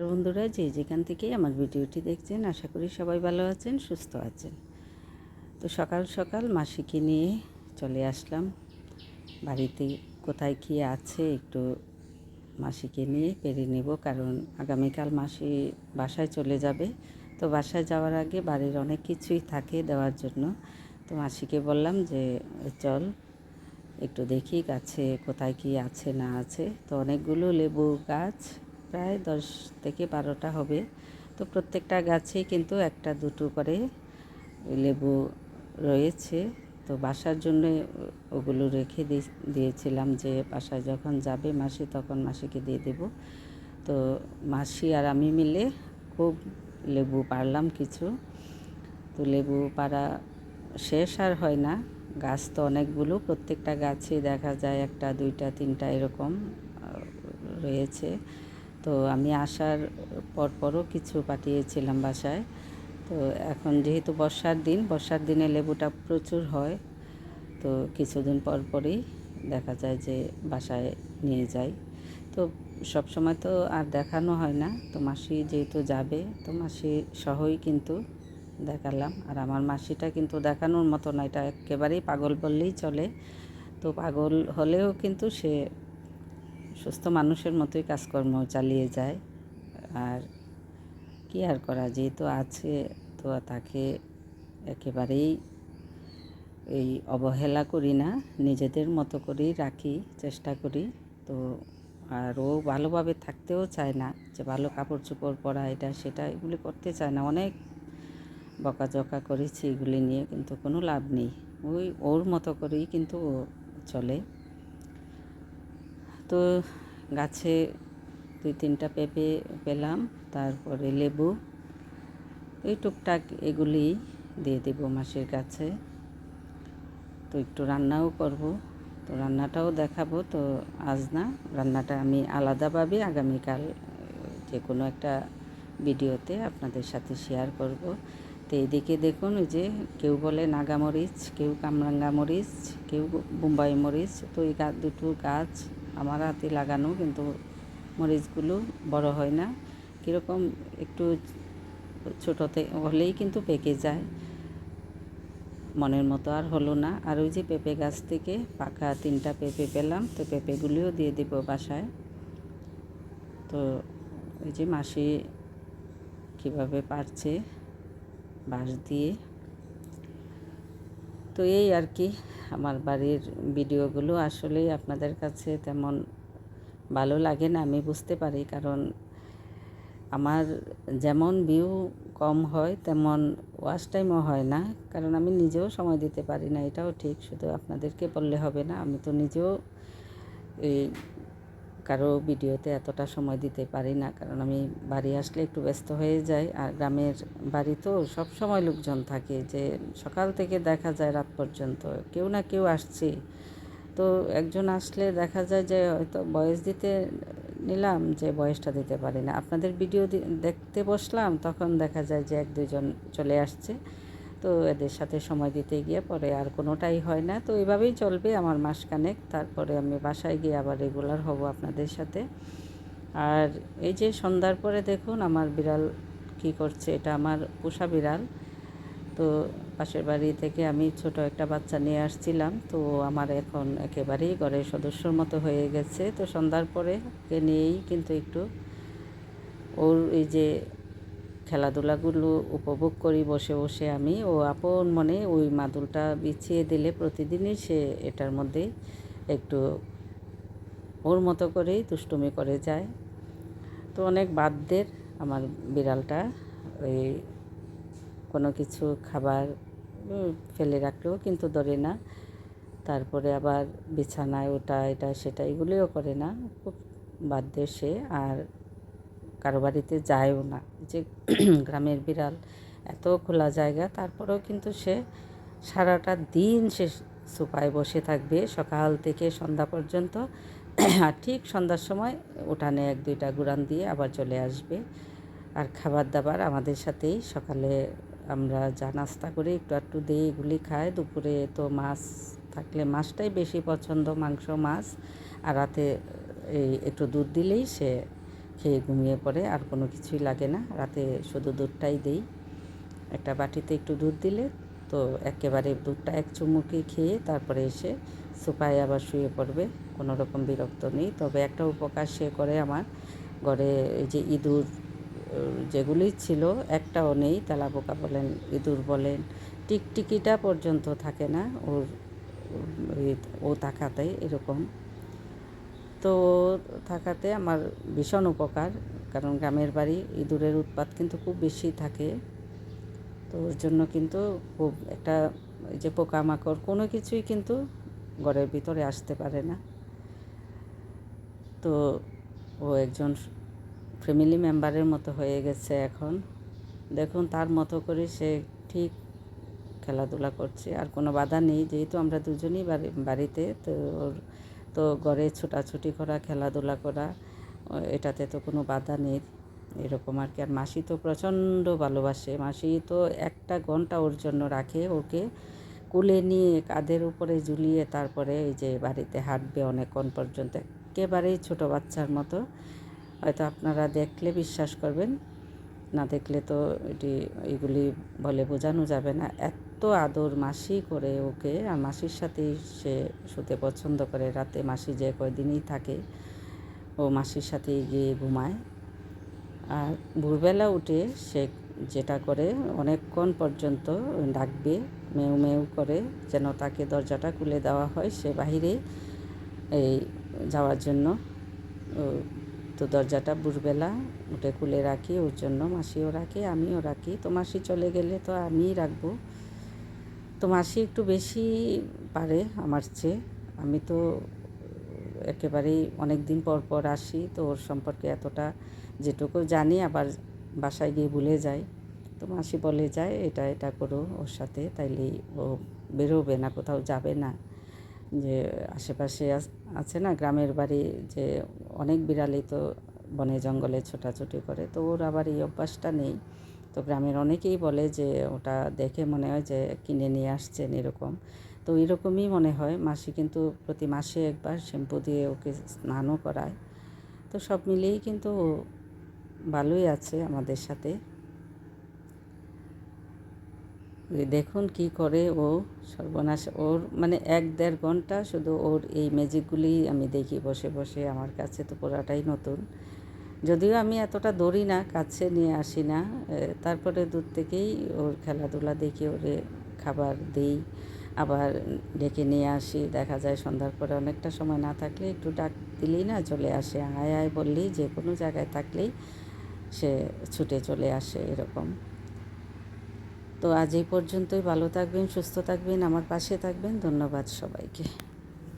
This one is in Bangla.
বন্ধুরা যে যেখান থেকে আমার ভিডিওটি দেখছেন, আশা করি সবাই ভালো আছেন, সুস্থ আছেন। তো সকাল সকাল মাসিকে নিয়ে চলে আসলাম। বাড়িতে কোথায় কী আছে একটু মাসিকে নিয়ে পেরে নেব, কারণ আগামীকাল মাসি বাসায় চলে যাবে। তো বাসায় যাওয়ার আগে বাড়ির অনেক কিছুই থাকে দেওয়ার জন্য। তো মাসিকে বললাম যে, চল, একটু দেখি গাছে কোথায় কি আছে না আছে। তো অনেকগুলো লেবু গাছ প্রায় দশ থেকে বারোটা হবে। তো প্রত্যেকটা গাছেই কিন্তু একটা দুটো করে লেবু রয়েছে। তো বাসার জন্য ওগুলো রেখে দিয়েছিলাম যে বাসায় যখন যাবে মাসি তখন মাসিকে দিয়ে দেব। তো মাসি আর আমি মিলে খুব লেবু পারলাম কিছু। তো লেবু পাড়া শেষ আর হয় না। গাছ তো অনেকগুলো, প্রত্যেকটা গাছে দেখা যায় একটা, দুইটা, তিনটা এরকম রয়েছে। তো আমি আসার পরপরও কিছু পাঠিয়েছিলাম বাসায়। তো এখন যেহেতু বর্ষার দিন, বর্ষার দিনে লেবুটা প্রচুর হয়, তো কিছুদিন পর পরই দেখা যায় যে বাসায় নিয়ে যাই। তো সব সময় তো আর দেখানো হয় না, তো মাসি যেহেতু যাবে, তো মাসি সহই কিন্তু দেখালাম। আর আমার মাসিটা কিন্তু দেখানোর মতো না, এটা একেবারেই পাগল বললেই চলে। তো পাগল হলেও কিন্তু সে সুস্থ মানুষের মতোই কাজকর্ম চালিয়ে যায়। আর কি আর করা, যেহেতু আছে, তো তাকে একেবারেই এই অবহেলা করি না, নিজেদের মতো করেই রাখি, চেষ্টা করি। তো আর ও ভালোভাবে থাকতেও চায় না, যে ভালো কাপড় চোপড় পরা, এটা সেটা এগুলি করতে চায় না। অনেক বকাঝকা করেছি এগুলি নিয়ে, কিন্তু কোনো লাভ নেই। ওই ওর মতো করেই কিন্তু চলে। তো গাছে দুই তিনটা পেঁপে পেলাম, তারপরে লেবু। এই টুকটাক এগুলি দিয়ে দেব মাসির কাছে। তো একটু রান্নাও করব। তো রান্নাটাও দেখাবো, তো আজ না, রান্নাটা আমি আলাদাভাবে আগামীকাল যে কোনো একটা ভিডিওতে আপনাদের সাথে শেয়ার করব। তো এইদিকে দেখুন যে কেউ বলে নাগা মরিচ, কেউ কামরাঙ্গা মরিচ, কেউ বোম্বাই মরিচ, তো এই গাছ দুটো গাছ আমার হাতে লাগানো, কিন্তু মরিচগুলো বড় হয় না। কীরকম একটু ছোটোতে হলেই কিন্তু পেকে যায়। মনের মতো আর হলো না। আর ওই যে পেঁপে গাছ থেকে পাকা তিনটা পেঁপে পেলাম, তো পেঁপেগুলিও দিয়ে দিব বাসায়। তো ওই যে মাসি কীভাবে পারছে, বাঁশ দিয়ে তো এই আর কি, আমার বাড়ির ভিডিওগুলো আসলেই আপনাদের কাছে তেমন ভালো লাগে না, আমি বুঝতে পারি। কারণ আমার যেমন ভিউ কম হয়, তেমন ওয়াশ টাইমও হয় না। কারণ আমি নিজেও সময় দিতে পারি না, এটাও ঠিক। শুধু আপনাদেরকে বললে হবে না, আমি তো নিজেও এই কারও ভিডিওতে এতটা সময় দিতে পারি না, কারণ আমি বাড়ি আসলে একটু ব্যস্ত হয়ে যাই। আর গ্রামের বাড়ি তো সব সময় লোকজন থাকে যে সকাল থেকে দেখা যায় রাত পর্যন্ত, কেউ না কেউ আসছে তো একজন আসলে দেখা যায় যে হয়তো বয়স দিতে নিলাম যে বয়সটা দিতে পারি না। আপনাদের ভিডিও দেখতে বসলাম, তখন দেখা যায় যে এক দুজন চলে আসছে। তো এদের সাথে সময় দিতে গিয়ে পরে আর কোনোটাই হয় না। তো এভাবেই চলবে আমার মাসখানেক। তারপরে আমি বাসায় গিয়ে আবার রেগুলার হব আপনাদের সাথে। আর এই যে সন্ধ্যার পরে দেখুন আমার বিড়াল কি করছে। এটা আমার পোষা বিড়াল। তো পাশের বাড়ি থেকে আমি ছোট একটা বাচ্চা নিয়ে আসছিলাম। তো আমার এখন একেবারেই ঘরের সদস্যর মতো হয়ে গেছে। তো সন্ধ্যার পরে ওকে নিয়েই কিন্তু একটু। ওর এই যে খেলাধুলাগুলো উপভোগ করি, বসে বসে আমি। ও আপন মনে ওই মাদুলটা বিছিয়ে দিলে প্রতিদিনই সে এটার মধ্যে একটু ওর মতো করেই দুষ্টুমি করে যায়। তো অনেক বাদ্যের আমার বিড়ালটা, ওই কোনো কিছু খাবার ফেলে রাখলেও কিন্তু ধরে না। তারপরে আবার বিছানায় ওটা, এটা, সেটা, এগুলিও করে না। খুব বাধ্য সে। আর কারও বাড়িতে যায়ও না। যে গ্রামের বিড়াল, এত খোলা জায়গা, তারপরেও কিন্তু সে সারাটা দিন সে সোফায় বসে থাকবে। সকাল থেকে সন্ধ্যা পর্যন্ত আর ঠিক সন্ধ্যার সময় উঠানে এক, দুইটা গুড়ান দিয়ে আবার চলে আসবে। আর খাবার দাবার আমাদের সাথেই। সকালে আমরা যা নাস্তা করি, একটু একটু দিয়ে এগুলি খাই। দুপুরে তো মাছ থাকলে মাছটাই বেশি পছন্দ, মাংস, মাছ। আর রাতে এই একটু দুধ দিলেই সে খেয়ে ঘুমিয়ে পড়ে, আর কোনো কিছুই লাগে না। রাতে শুধু দুধটাই দিই। একটা বাটিতে একটু দুধ দিলে তো একেবারে দুধটা এক চুমুকে খেয়ে তারপরে এসে সোফায় আবার শুয়ে পড়বে। কোনো রকম বিরক্ত নেই। তবে একটা উপকার সে করে আমার। ঘরে এই যে ইঁদুর যেগুলি ছিল, একটাও নেই। তেলা পোকা বলেন, ইঁদুর বলেন, টিকটিকিটা পর্যন্ত থাকে না। ওর, ও তাকাতে এরকম। তো থাকাতে আমার ভীষণ উপকার, কারণ গ্রামের বাড়ি ইঁদুরের উৎপাত কিন্তু খুব বেশি থাকে। তো ওর জন্য কিন্তু খুব একটা যে পোকামাকড় কোনো কিছুই কিন্তু ঘরের ভিতরে আসতে পারে না। তো ও একজন ফ্যামিলি মেম্বারের মতো হয়ে গেছে এখন। দেখুন তার মতো করে সে ঠিক খেলাধুলা করছে, আর কোনো বাধা নেই। যেহেতু আমরা দুজনেই বাড়ি, বাড়িতে, তো ওর তো ঘরে ছোটাছুটি করা, খেলাধুলা করা এটাতে তো কোনো বাধা নেই। এরকম আর কি। আর মাসি তো প্রচণ্ড ভালোবাসে। মাসি তো একটা ঘণ্টা ওর জন্য রাখে ওকে। কুলে নিয়ে কাঁধের উপরে ঝুলিয়ে তারপরে এই যে বাড়িতে হাঁটবে অনেকক্ষণ পর্যন্ত। একেবারেই ছোটো বাচ্চার মতো। হয়তো আপনারা দেখলে বিশ্বাস করবেন। না দেখলে তো এটি এগুলি বলে বোঝানো যাবে না। এত আদর মাসি করে ওকে, আর মাসির সাথেই সে শুতে পছন্দ করে। রাতে মাসি যে কয়দিনই থাকে, ও মাসির সাথেই গিয়ে ঘুমায়। আর ভোরবেলা উঠে সে যেটা করে, অনেকক্ষণ পর্যন্ত ডাকবে, মেউ মেউ করে, যেন তাকে দরজাটা খুলে দেওয়া হয় সে বাহিরে এই যাওয়ার জন্য। তো দরজাটা ভোরবেলা উঠে খুলে রাখি, ওর জন্য মাসিও রাখে, আমিও রাখি। তো মাসি চলে গেলে তো আমিই রাখব। তো মাসি একটু বেশি পারে আমার চেয়ে। আমি তো একেবারেই অনেক দিন পর পর আসি, তো ওর সম্পর্কে এতটা যেটুকু জানি আবার বাসায় গিয়ে ভুলে যাই। তো মাসি বলে যায় এটা এটা করো ওর সাথে তাইলে ও বেরোবে না, কোথাও যাবে না। যে আশেপাশে আছে না গ্রামের বাড়ি যে অনেক বিড়ালই তো বনে জঙ্গলে ছোটাছুটি করে, তো ওর আবার এই অভ্যাসটা নেই। তো গ্রামের অনেকেই বলে যে ওটা দেখে মনে হয় যে কিনে নিয়ে আসছেন এরকম। তো এরকমই মনে হয়, মাসি কিন্তু প্রতি মাসে একবার শ্যাম্পু দিয়ে ওকে স্নানও করায়। তো সব মিলিয়েই কিন্তু ভালোই আছে আমাদের সাথে। দেখুন কি করে ও সর্বনাশ, ওর মানে এক দেড় ঘণ্টা শুধু ওর এই ম্যাজিকগুলি আমি দেখি বসে বসে। আমার কাছে তো পুরাটাই নতুন। যদিও আমি এতটা দৌড়ি না, কাছে নিয়ে আসি না তারপরে দূর থেকেই ওর খেলাধুলা দেখি, ওরে খাবার দিই, আবার ডেকে নিয়ে আসি। দেখা যায় সন্ধ্যার পরে অনেকটা সময় না থাকলে একটু ডাক দিলেই না চলে আসে, আয় আয় বললেই যে কোনো জায়গায় থাকলেই সে ছুটে চলে আসে এরকম। তো আজ এই পর্যন্তই, ভালো থাকবেন, সুস্থ থাকবেন, আমার পাশে থাকবেন, ধন্যবাদ সবাইকে।